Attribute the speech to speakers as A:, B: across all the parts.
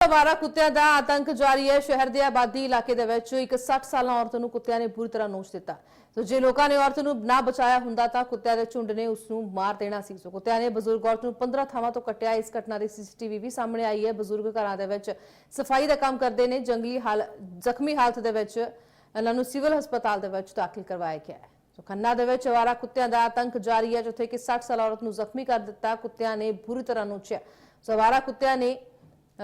A: ਅਵਾਰਾ ਕੁੱਤਿਆਂ ਦਾ ਆਤੰਕ ਜਾਰੀ ਹੈ। ਸ਼ਹਿਰ ਦੇ ਆਬਾਦੀ ਇਲਾਕੇ ਦੇ ਵਿੱਚ ਇੱਕ 60 ਸਾਲਾਂ ਔਰਤ ਨੂੰ ਕੁੱਤਿਆਂ ਨੇ ਬੁਰੀ ਤਰ੍ਹਾਂ ਨੋਚ ਦਿੱਤਾ। ਸੋ ਜੇ ਲੋਕਾਂ ਨੇ ਔਰਤ ਨੂੰ ਨਾ ਬਚਾਇਆ ਹੁੰਦਾ ਤਾਂ ਕੁੱਤਿਆਂ ਦੇ ਝੁੰਡ ਨੇ ਉਸ ਨੂੰ ਮਾਰ ਦੇਣਾ ਸੀ। ਸੋ ਕੁੱਤਿਆਂ ਨੇ ਬਜ਼ੁਰਗ ਔਰਤ ਨੂੰ 15 ਥਾਵਾਂ ਤੋਂ ਕੱਟਿਆ। ਇਸ ਘਟਨਾ ਦੀ ਸੀਸੀਟੀਵੀ ਵੀ ਸਾਹਮਣੇ ਆਈ ਹੈ। ਬਜ਼ੁਰਗ ਘਰਾਂ ਦੇ ਵਿੱਚ ਸਫ਼ਾਈ ਦਾ ਕੰਮ ਕਰਦੇ ਨੇ। ਜੰਗਲੀ ਹਾਲ, ਜ਼ਖਮੀ ਹਾਲਤ ਦੇ ਵਿੱਚ ਇਹਨਾਂ ਨੂੰ ਸਿਵਲ ਹਸਪਤਾਲ ਦੇ ਵਿੱਚ ਦਾਖਲ ਕਰਵਾਇਆ ਗਿਆ ਹੈ। ਸੋ ਖੰਨਾ ਦੇ ਵਿੱਚ ਅਵਾਰਾ ਕੁੱਤਿਆਂ ਦਾ ਆਤੰਕ ਜਾਰੀ ਹੈ, ਜਿੱਥੇ ਕਿ 60 ਸਾਲਾ ਔਰਤ ਨੂੰ ਜ਼ਖਮੀ ਕਰ ਦਿੱਤਾ। ਕੁੱਤਿਆਂ ਨੇ ਬੁਰੀ ਤਰ੍ਹਾਂ ਨੋਚਿਆ ਸੋ ਅਵਾਰਾ ਕੁੱਤਿਆਂ ਨੇ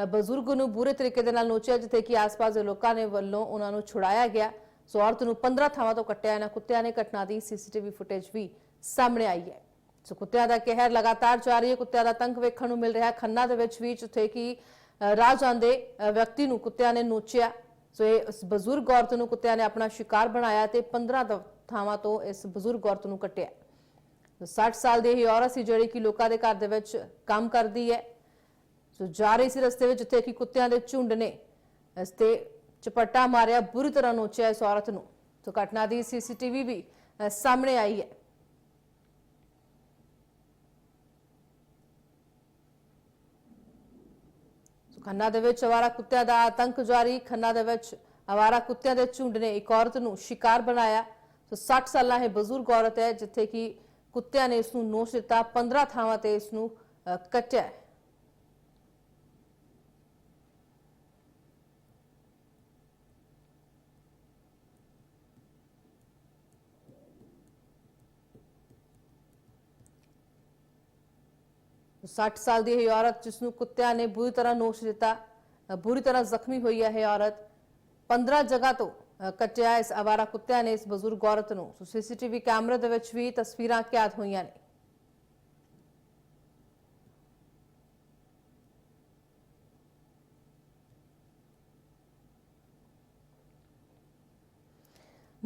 A: ਬਜ਼ੁਰਗ ਨੂੰ ਬੁਰੇ ਤਰੀਕੇ ਦੇ ਨਾਲ ਨੋਚਿਆ ਜਿੱਥੇ ਕਿ ਆਸ-ਪਾਸ ਦੇ ਲੋਕਾਂ ਨੇ ਵੱਲੋਂ ਉਹਨਾਂ ਨੂੰ ਛੁਡਾਇਆ ਗਿਆ। ਸੋ ਔਰਤ ਨੂੰ 15 ਥਾਵਾਂ ਤੋਂ ਕੱਟਿਆ ਇਹਨਾਂ ਕੁੱਤਿਆਂ ਨੇ ਘਟਨਾ ਦੀ ਸੀਸੀਟੀਵੀ ਫੁਟੇਜ ਵੀ ਸਾਹਮਣੇ ਆਈ ਹੈ। ਸੋ ਕੁੱਤਿਆਂ ਦਾ ਕਹਿਰ ਲਗਾਤਾਰ ਜਾਰੀ ਹੈ ਕੁੱਤਿਆਂ ਦਾ ਤੰਗ ਵੇਖਣ ਨੂੰ ਮਿਲ ਰਿਹਾ ਖੰਨਾ ਦੇ ਵਿੱਚ ਵੀ ਜਿੱਥੇ ਕਿ ਅ, ਰਾਹ ਜਾਂਦੇ ਵਿਅਕਤੀ ਨੂੰ ਕੁੱਤਿਆਂ ਨੇ ਨੋਚਿਆ। ਸੋ ਇਹ ਇਸ ਬਜ਼ੁਰਗ ਔਰਤ ਨੂੰ ਕੁੱਤਿਆਂ ਨੇ ਆਪਣਾ ਸ਼ਿਕਾਰ ਬਣਾਇਆ ਤੇ 15 ਥਾਵਾਂ ਤੋਂ ਇਸ ਬਜ਼ੁਰਗ ਔਰਤ ਨੂੰ ਕੱਟਿਆ। ਸੋ 60 ਸਾਲ ਦੀ ਇਹ ਔਰਤ ਸੀ ਜਿਹੜੀ ਕਿ ਲੋਕਾਂ ਦੇ ਘਰ ਦੇ ਵਿੱਚ ਕੰਮ ਕਰਦੀ ਹੈ। ਸੋ ਜਾ ਰਹੀ ਸੀ ਰਸਤੇ ਵਿੱਚ ਜਿੱਥੇ ਕਿ ਕੁੱਤਿਆਂ ਦੇ ਝੁੰਡ ਨੇ। ਇਸ ਤੇ ਚਪੱਟਾ ਮਾਰਿਆ, ਬੁਰੀ ਤਰ੍ਹਾਂ ਨੋਚਿਆ ਇਸ ਔਰਤ ਨੂੰ। ਸੋ ਘਟਨਾ ਦੀ ਸੀਸੀਟੀਵੀ ਵੀ ਸਾਹਮਣੇ ਆਈ ਹੈ। ਖੰਨਾ ਦੇ ਵਿੱਚ ਅਵਾਰਾ ਕੁੱਤਿਆਂ ਦਾ ਆਤੰਕ ਜਾਰੀ। ਖੰਨਾ ਦੇ ਵਿੱਚ ਅਵਾਰਾ ਕੁੱਤਿਆਂ ਦੇ ਝੁੰਡ ਨੇ ਇੱਕ ਔਰਤ ਨੂੰ ਸ਼ਿਕਾਰ ਬਣਾਇਆ। ਸੋ 60 ਸਾਲਾਂ ਇਹ ਬਜ਼ੁਰਗ ਔਰਤ ਹੈ, ਜਿੱਥੇ ਕਿ ਕੁੱਤਿਆਂ ਨੇ ਇਸ ਨੂੰ ਨੋਚ ਦਿੱਤਾ 15 ਥਾਵਾਂ ਤੇ ਇਸ ਨੂੰ ਕੱਟਿਆ 60 ਸਾਲ ਦੀ ਇਹ ਔਰਤ ਜਿਸ ਨੂੰ ਕੁੱਤਿਆਂ ਨੇ ਬੁਰੀ ਤਰ੍ਹਾਂ ਨੋਚ ਦਿੱਤਾ ਬੁਰੀ ਤਰ੍ਹਾਂ ਜ਼ਖਮੀ ਹੋਈ ਹੈ ਇਹ ਔਰਤ 15 ਜਗ੍ਹਾ ਤੋਂ ਕੱਟਿਆ ਇਸ ਆਵਾਰਾ ਕੁੱਤਿਆਂ ਨੇ ਇਸ ਬਜ਼ੁਰਗ ਔਰਤ ਨੂੰ। ਸੋ ਸੀਸੀਟੀਵੀ ਕੈਮਰੇ ਦੇ ਵਿੱਚ ਵੀ ਤਸਵੀਰਾਂ ਕੈਦ ਹੋਈਆਂ ਨੇ।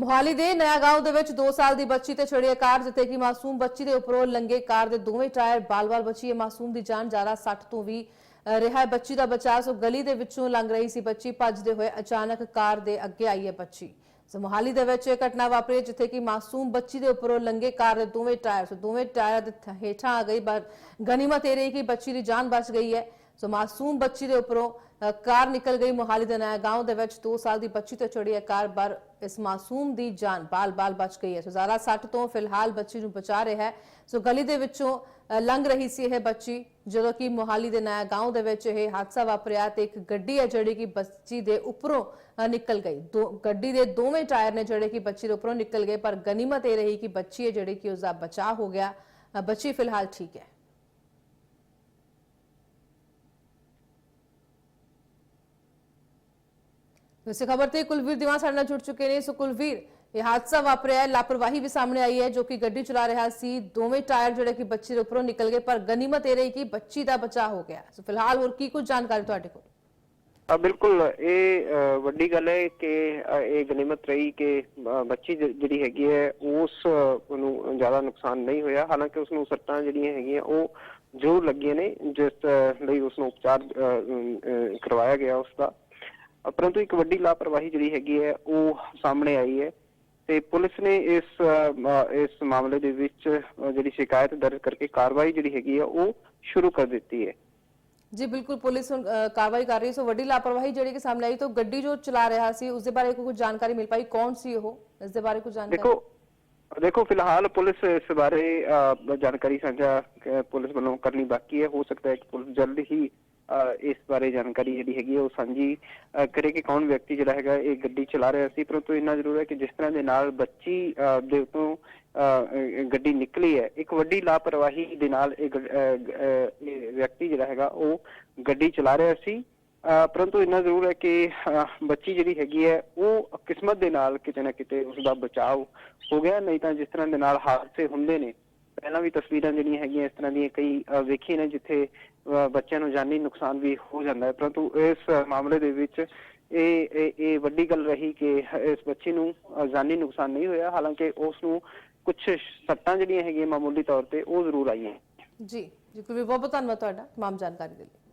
A: ਮੋਹਾਲੀ ਦੇ ਨਇਆ ਦੇ ਵਿੱਚ 2 ਸਾਲ ਦੀ ਬੱਚੀ ਤੇ ਚੜੀ ਕਾਰ, ਜਿੱਥੇ ਕਿ ਮਾਸੂਮ ਬੱਚੀ ਦੇ ਉੱਪਰੋਂ ਲੰਗੇ ਕਾਰ ਦੇ ਦੋਵੇਂ ਟਾਇਰ ਬਾਲ-ਬਾਲ ਬਚੀ ਹੈ। ਮਾਸੂਮ ਦੀ ਜਾਨ ਜ਼ਿਆਦਾ ਸੱਟ ਤੋਂ ਵੀ ਰਿਹਾ ਬੱਚੀ ਦਾ ਬਚਾਅ ਸੋ ਗਲੀ ਦੇ ਵਿੱਚੋਂ ਲੰਘ ਰਹੀ ਸੀ ਬੱਚੀ, ਭੱਜਦੇ ਹੋਏ ਅਚਾਨਕ ਕਾਰ ਦੇ ਅੱਗੇ ਆਈ ਹੈ ਬੱਚੀ। ਸੋ ਮੋਹਾਲੀ ਦੇ ਵਿੱਚ ਇਹ ਘਟਨਾ ਵਾਪਰੀ ਜਿੱਥੇ ਕਿ ਮਾਸੂਮ ਬੱਚੀ ਦੇ ਉੱਪਰੋਂ ਲੰਗੇ ਕਾਰ ਦੇ ਦੋਵੇਂ ਟਾਇਰ, ਸੋ ਦੋਵੇਂ ਟਾਇਰ ਦੇ ਹੇਠਾਂ ਆ ਗਈ ਗਨੀਮਤ ਇਹ ਰਹੀ ਕਿ ਬੱਚੀ ਦੀ ਜਾਨ ਬਚ ਗਈ ਹੈ। ਸੋ ਮਾਸੂਮ ਬੱਚੀ ਦੇ ਉੱਪਰੋਂ ਕਾਰ ਨਿਕਲ ਗਈ ਮੋਹਾਲੀ ਦੇ ਨਇਆ ਗਾਉਂ ਦੇ ਵਿੱਚ। 2 ਸਾਲ ਦੀ ਬੱਚੀ ਤੇ ਚੜੀ ਹੈ ਕਾਰ, ਪਰ ਇਸ ਮਾਸੂਮ ਦੀ ਜਾਨ ਬਾਲ-ਬਾਲ ਬਚ ਗਈ ਹੈ। ਸੋ ਜ਼ਿਆਦਾ ਸੱਟ ਤੋਂ ਫਿਲਹਾਲ ਬੱਚੀ ਨੂੰ ਬਚਾ ਰਿਹਾ ਹੈ। ਸੋ ਗਲੀ ਦੇ ਵਿੱਚੋਂ ਲੰਘ ਰਹੀ ਸੀ ਇਹ ਬੱਚੀ, ਜਦੋਂ ਕਿ ਮੋਹਾਲੀ ਦੇ ਨਇਆ ਗਾਉਂ ਦੇ ਵਿੱਚ ਇਹ ਹਾਦਸਾ ਵਾਪਰਿਆ ਤੇ ਇੱਕ ਗੱਡੀ ਹੈ ਜਿਹੜੀ ਕਿ ਬੱਚੀ ਦੇ ਉੱਪਰੋਂ ਨਿਕਲ ਗਈ। ਦੋ, ਗੱਡੀ ਦੇ ਦੋਵੇਂ ਟਾਇਰ ਨੇ ਜਿਹੜੇ ਕਿ ਬੱਚੀ ਦੇ ਉੱਪਰੋਂ ਨਿਕਲ ਗਏ, ਪਰ ਗਨੀਮਤ ਇਹ ਰਹੀ ਕਿ ਬੱਚੀ ਹੈ ਜਿਹੜੀ ਕਿ ਉਸ ਦਾ ਬਚਾਅ ਹੋ ਗਿਆ। ਬੱਚੀ ਫਿਲਹਾਲ ਠੀਕ ਹੈ। ਇਸੇ ਖਬਰ ਤੇ ਕੁਲਵੀਰ ਦੀਵਾਨ ਸਾਡੇ ਨਾਲ ਜੁੜ ਚੁੱਕੇ ਨੇ ਸੋ ਕੁਲਵੀਰ ਇਹ ਹਾਦਸਾ ਵਾਪਰਿਆ ਹੈ ਲਾਪਰਵਾਹੀ ਵੀ ਸਾਹਮਣੇ ਆਈ ਹੈ ਜੋ ਕਿ ਗੱਡੀ ਚਲਾ ਰਿਹਾ ਸੀ ਦੋਵੇਂ ਟਾਇਰ ਜਿਹੜੇ ਕਿ ਬੱਚੀ ਦੇ ਉੱਪਰੋਂ ਨਿਕਲ ਗਏ ਪਰ ਗਨੀਮਤ ਇਹ ਰਹੀ ਕਿ ਬੱਚੀ ਦਾ ਬਚਾਅ ਹੋ ਗਿਆ ਸੋ ਫਿਲਹਾਲ ਹੋਰ ਕੀ ਕੁਝ ਜਾਣਕਾਰੀ ਤੁਹਾਡੇ ਕੋਲ
B: ਆ ਬਿਲਕੁਲ ਇਹ ਵੱਡੀ ਗੱਲ ਹੈ ਕਿ ਇਹ ਗਨੀਮਤ ਰਹੀ ਕਿ ਬੱਚੀ ਜਿਹੜੀ ਹੈਗੀ ਹੈ ਉਸ ਨੂੰ ਜ਼ਿਆਦਾ ਨੁਕਸਾਨ ਨਹੀਂ ਹੋਇਆ ਹਾਲਾਂਕਿ ਉਸ ਨੂੰ ਸੱਟਾਂ ਜਿਹੜੀਆਂ ਹੈਗੀਆਂ ਉਹ ਜ਼ਰੂਰ ਲੱਗੀਆਂ ਨੇ ਜਿਸ ਲਈ ਉਸ ਨੂੰ ਉਪਚਾਰ ਕਰਵਾਇਆ ਗਿਆ ਉਸ ਦਾ ਪਰੰਤੂ ਇੱਕ ਵੱਡੀ ਲਾਪਰਵਾਹੀ ਜਿਹੜੀ ਹੈਗੀ ਹੈ ਉਹ ਸਾਹਮਣੇ ਆਈ ਹੈ ਤੇ ਪੁਲਿਸ ਨੇ ਇਸ ਇਸ ਮਾਮਲੇ ਦੇ ਵਿੱਚ ਜਿਹੜੀ ਸ਼ਿਕਾਇਤ ਦਰਜ ਕਰਕੇ ਕਾਰਵਾਈ ਜਿਹੜੀ ਹੈਗੀ ਹੈ ਉਹ ਸ਼ੁਰੂ ਕਰ ਦਿੱਤੀ ਹੈ।
A: ਜੀ ਬਿਲਕੁਲ ਪੁਲਿਸ ਕਾਰਵਾਈ ਕਰ ਰਹੀ ਹੈ। ਸੋ ਵੱਡੀ ਲਾਪਰਵਾਹੀ ਜਿਹੜੀ ਕਿ ਸਾਹਮਣੇ ਆਈ ਤਾਂ ਗੱਡੀ ਜੋ ਚਲਾ ਰਿਹਾ ਸੀ ਉਸ ਦੇ ਬਾਰੇ ਕੋਈ ਜਾਣਕਾਰੀ ਮਿਲ ਪਾਈ? ਕੌਣ ਸੀ ਉਹ? ਇਸ ਦੇ ਬਾਰੇ ਕੁਝ ਜਾਣਕਾਰੀ?
B: ਦੇਖੋ ਦੇਖੋ ਫਿਲਹਾਲ ਪੁਲਿਸ ਇਸ ਬਾਰੇ ਜਾਣਕਾਰੀ ਸਾਂਝਾ ਪੁਲਿਸ ਵੱਲੋਂ ਕਰਨੀ ਬਾਕੀ ਹੈ। ਹੋ ਸਕਦਾ ਹੈ ਕਿ ਪੁਲਿਸ ਜਲਦ ਹੀ ਇਸ ਬਾਰੇ ਜਾਣਕਾਰੀ ਜਿਹੜੀ ਹੈਗੀ ਹੈ, ਉਹ ਸਾਂਝੀ ਕਰੇ ਕਿ ਕੌਣ ਵਿਅਕਤੀ ਜਿਹੜਾ ਹੈਗਾ ਇਹ ਗੱਡੀ ਚਲਾ ਰਿਹਾ ਸੀ। ਪਰੰਤੂ ਇੰਨਾ ਜ਼ਰੂਰ ਹੈ ਕਿ ਜਿਸ ਤਰ੍ਹਾਂ ਦੇ ਨਾਲ ਬੱਚੀ ਦੇ ਉੱਤੋਂ ਗੱਡੀ ਨਿਕਲੀ ਹੈ, ਇੱਕ ਵੱਡੀ ਲਾਪਰਵਾਹੀ ਦੇ ਨਾਲ ਇਹ ਗ- ਵਿਅਕਤੀ ਜਿਹੜਾ ਹੈਗਾ, ਉਹ ਗੱਡੀ ਚਲਾ ਰਿਹਾ ਸੀ। ਅਹ, ਪਰੰਤੂ ਇੰਨਾ ਜ਼ਰੂਰ ਹੈ ਕਿ, ਅਹ, ਬੱਚੀ ਜਿਹੜੀ ਹੈਗੀ ਹੈ, ਉਹ ਕਿਸਮਤ ਦੇ ਨਾਲ ਕਿਤੇ ਨਾ ਕਿਤੇ ਉਸ ਦਾ ਬਚਾਅ ਹੋ ਗਿਆ, ਨਹੀਂ ਤਾਂ ਜਿਸ ਤਰ੍ਹਾਂ ਦੇ ਨਾਲ ਹਾਦਸੇ ਹੁੰਦੇ ਨੇ। ਪਹਿਲਾਂ ਵੀ ਤਸਵੀਰਾਂ ਜਿਹੜੀਆਂ ਹੈਗੀਆਂ ਇਸ ਤਰ੍ਹਾਂ ਦੀਆਂ ਕਈ, ਅਹ ਨੇ ਜਿੱਥੇ ਬੱਚਿਆਂ ਨੂੰ ਜਾਨੀ ਨੁਕਸਾਨ ਵੀ ਹੋ ਜਾਂਦਾ ਹੈ। ਪਰੰਤੂ ਇਸ ਮਾਮਲੇ ਦੇ ਵਿੱਚ ਇਹ ਇਹ ਵੱਡੀ ਗੱਲ ਰਹੀ ਕਿ ਇਸ ਬੱਚੀ ਨੂੰ ਜਾਨੀ ਨੁਕਸਾਨ ਨਹੀਂ ਹੋਇਆ। ਹਾਲਾਂਕਿ ਉਸ ਨੂੰ ਕੁਝ ਸੱਟਾਂ ਜਿਹੜੀਆਂ ਹੈਗੀਆਂ ਮਾਮੂਲੀ ਤੌਰ ਤੇ ਉਹ ਜ਼ਰੂਰ ਆਈਆਂ।
A: ਜੀ ਜੀ ਕੁਲਵੀਰ ਬਹੁਤ ਬਹੁਤ ਧੰਨਵਾਦ ਤੁਹਾਡਾ ਤਮਾਮ ਜਾਣਕਾਰੀ ਦੇ ਲਈ।